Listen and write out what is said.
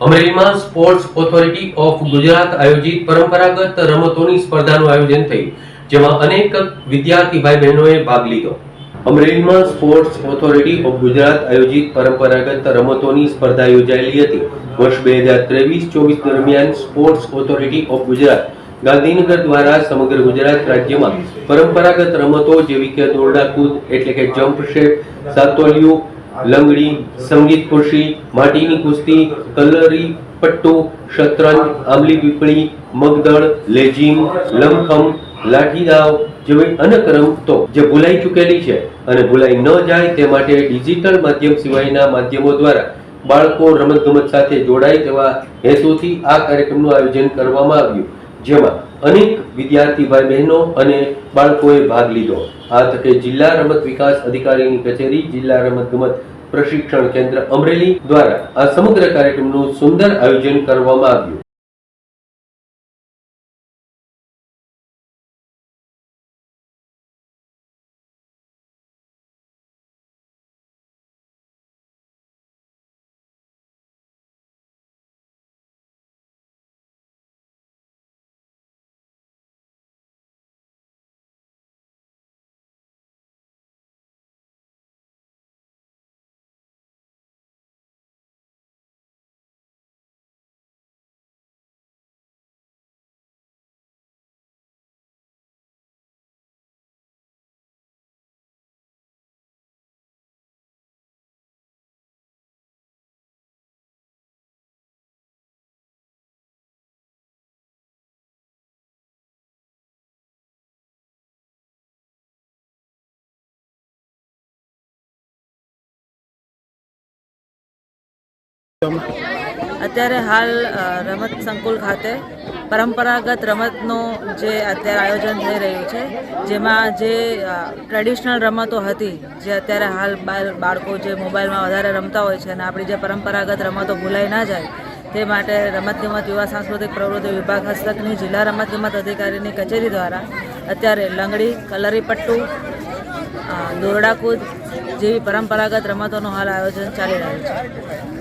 અમરેલીમાં sports authority of Gujarat આયોજિત પરંપરાગત રમતોની સ્પર્ધાનું આયોજન થયું, જેમાં અનેક વિદ્યાર્થી ભાઈ બહેનોએ ભાગ લીધો. અમરેલીમાં સ્પોર્ટ્સ ઓથોરિટી ઓફ ગુજરાત આયોજિત પરંપરાગત રમતોની સ્પર્ધા યોજાયેલી હતી. વર્ષ બે હજાર ત્રેવીસ ચોવીસ દરમિયાન Sports Authority of Gujarat Gandhinagar દ્વારા સમગ્ર ગુજરાત રાજ્યમાં પરંપરાગત રમતો જેવી કે દોરડા કૂદ એટલે કે જમ્પ શેપ સાતોલિયું લંગડી, સંગીત ખુરશી, માટીની કુસ્તી, કલરી, પટ્ટુ, શતરંજ, આંબલી પીપળી, મગદળ, લેજીમ, લમખમ લાઠી દાવ જેવી અનેક રમતો જે ભૂલાઈ ચૂકેલી છે અને ભૂલાઈ ન જાય તે માટે ડિજિટલ માધ્યમ સિવાયના માધ્યમો દ્વારા બાળકો રમતગમત સાથે જોડાય તેવા હેતુથી આ કાર્યક્રમનું આયોજન કરવામાં આવ્યું. જેમાં અનેક વિદ્યાર્થી ભાઈ બહેનો અને બાળકોએ ભાગ લીધો. આ તકે જિલ્લા રમત વિકાસ અધિકારીની કચેરી, જિલ્લા રમતગમત પ્રશિક્ષણ કેન્દ્ર અમરેલી દ્વારા આ સમગ્ર કાર્યક્રમનું સુંદર આયોજન કરવામાં આવ્યું. અત્યારે હાલ રમત સંકુલ ખાતે પરંપરાગત રમતનો જે અત્યારે આયોજન થઈ રહ્યું છે, જેમાં જે ટ્રેડિશનલ રમતો હતી, જે અત્યારે હાલ બાળકો જે મોબાઈલમાં વધારે રમતા હોય છે અને આપણી જે પરંપરાગત રમતો ભૂલાઈ ના જાય, તે માટે રમતગમત યુવા સાંસ્કૃતિક પ્રવૃત્તિ વિભાગ, હસ્તકની જિલ્લા રમતગમત અધિકારીની કચેરી દ્વારા અત્યારે લંગડી, કલરીપટ્ટુ દોરડાકૂદ દોરડા જેવી પરંપરાગત રમતોનું હાલ આયોજન ચાલી રહ્યું છે.